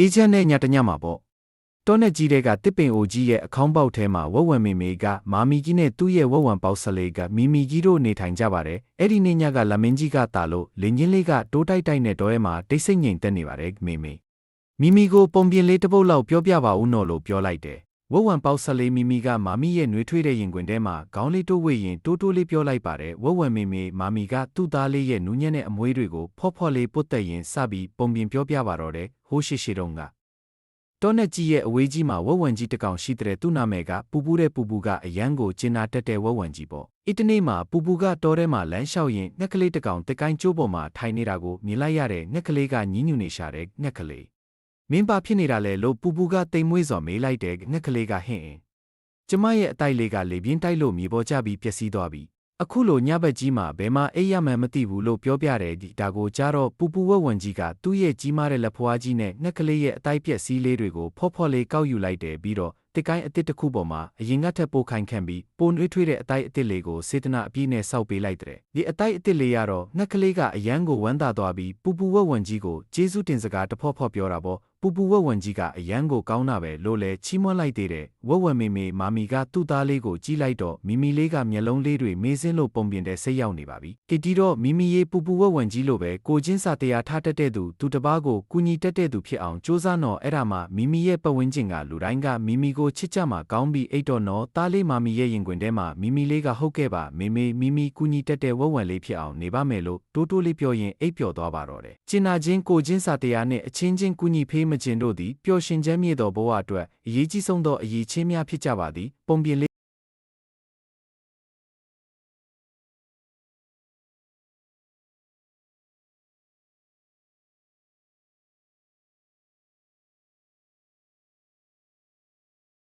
အေဂျင့်နဲ့ညတညမှာပေါ့တောနဲ့ကြီးတဲ့ကတစ်ပင်အိုကြီးရဲ့အခေါင်းပေါက်ထဲမှာဝက်ဝံမေမေကမာမီကြီးနဲ့သူ့ရဲ့ဝက်ဝံပေါက်ဆလေးကမီမီကြီးတို့နေထိုင်ကြပါတယ်အဲ့ဒီနေ့ညကလမင်းကြီးကတာလို့လင်းချင်းလေးကတိုးတိုက်တိုက်နဲ့တောထဲမှာတိတ်ဆိတ်ငြိမ်သက်နေပါတယ်မေမေမီမီကိုပုံပြင်လေးတစ်ပုတ်လောက်ပြောပြပါဦးနော်လို့ပြောလိုက်တယ် ဝက်ဝံပေါက်ဆလေးမီမီကမာမီရဲ့နှွေးထွေးတဲ့ရင်ခွင်ထဲမှာခေါင်းလေးတိုးဝေရင်တိုးတိုးလေးပြောလိုက်ပါတယ်ဝက်ဝံမေမေမာမီကသူ့သားလေးရဲ့နူးညံ့တဲ့အမွေးတွေကိုဖော့ဖော့လေးပုတ်တက်ရင်စပြီးပုံပြင်ပြောပြပါတော့တယ်ဟိုးရှိရှိတုန်းကတောနဲ့ကြီးရဲ့အဝေးကြီးမှာဝက်ဝံကြီးတစ်ကောင်ရှိတဲ့သူ့နာမည်ကပူပူတဲ့ပူပူကအရန်ကိုကျင်နာတက်တဲ့ဝက်ဝံကြီးပေါ့။အစ်တနေ့မှာပူပူကတောထဲမှာလမ်းလျှောက်ရင်ငှက်ကလေးတစ်ကောင်တက်ကိုင်းကျိုးပေါ်မှာထိုင်နေတာကိုမြင်လိုက်ရတဲ့ငှက်ကလေးကညင်းညူနေရှာတဲ့ငှက်ကလေး။ မင်းပါဖြစ်နေတာလေလို့ပူပူကတိမ်မွေးစော်မေးလိုက်တဲ့ငှက်ကလေးကဟင့်အင်း။ကျမရဲ့အတိုက်လေးကလေပြင်းတိုက်လို့မြေပေါ်ကျပြီးပျက်စီးသွားပြီ။အခုလိုညဘက်ကြီးမှာဘယ်မှာအိပ်ရမှန်းမသိဘူးလို့ပြောပြတယ်ဒီဒါကိုကြားတော့ပူပူဝက်ဝံကြီးကသူ့ရဲ့ကြီးမားတဲ့လက်ဖွားကြီးနဲ့ငှက်ကလေးရဲ့အတိုက်ပြက်စည်းလေးတွေကိုဖော့ဖော့လေးကောက်ယူလိုက်တယ်ပြီးတော့တစ်ကိုင်းအတစ်တစ်ခုပေါ်မှာအရင်ကထက်ပိုခိုင်ခံပြီးပိုနွေးထွေးတဲ့အတိုက်အတစ်လေးကိုစေတနာအပြည့်နဲ့စောက်ပေးလိုက်တဲ့ဒီအတိုက်အတစ်လေးကတော့ငှက်ကလေးကအရန်ကိုဝမ်းသာသွားပြီးပူပူဝက်ဝံကြီးကိုကျေးဇူးတင်စကားတဖော့ဖော့ပြောတာပေါ့ပူပူဝက်ဝံကြီးကအရန်ကိုကောင်းတာပဲလို့လဲချီးမွမ်းလိုက်သေးတယ်ဝက်ဝံမေမေမာမီကသူ့သားလေးကိုကြီးလိုက်တော့မီမီလေးကမျက်လုံးလေးတွေမေးစင်းလို့ပုံပြင်တဲ့စိတ်ရောက်နေပါပြီကတီတော့မီမီရေးပူပူဝက်ဝံကြီးလိုပဲကိုချင်းစာတရားထားတတ်တဲ့သူသူတစ်ပါးကိုကူညီတတ်တဲ့သူဖြစ်အောင်စူးစမ်းတော့အဲ့ဒါမှမီမီရဲ့ပတ်ဝန်းကျင်ကလူတိုင်းကမီမီကိုချစ်ကြမှာကောင်းပြီးအိတ်တော့နော်သားလေးမာမီရဲ့ရင်ခွင်ထဲမှာမီမီလေးကဟုတ်ကဲ့ပါမေမေမီမီကူညီတတ်တဲ့ဝက်ဝံလေးဖြစ်အောင်နေပါမယ်လို့တိုးတိုးလေးပြောရင်အိပ်ပျော်သွားပါတော့တယ်ကျင်နာချင်းကိုချင်းစာတရားနဲ့အချင်းချင်းကူညီဖေးမခြင်းတို့သည်ပျော်ရွှင်ချမ်းမြေ့သောဘဝအတွက်အရေးကြီးဆုံးသောအရေးချင်းများဖြစ်ကြပါသည်ပုံပြင်လေး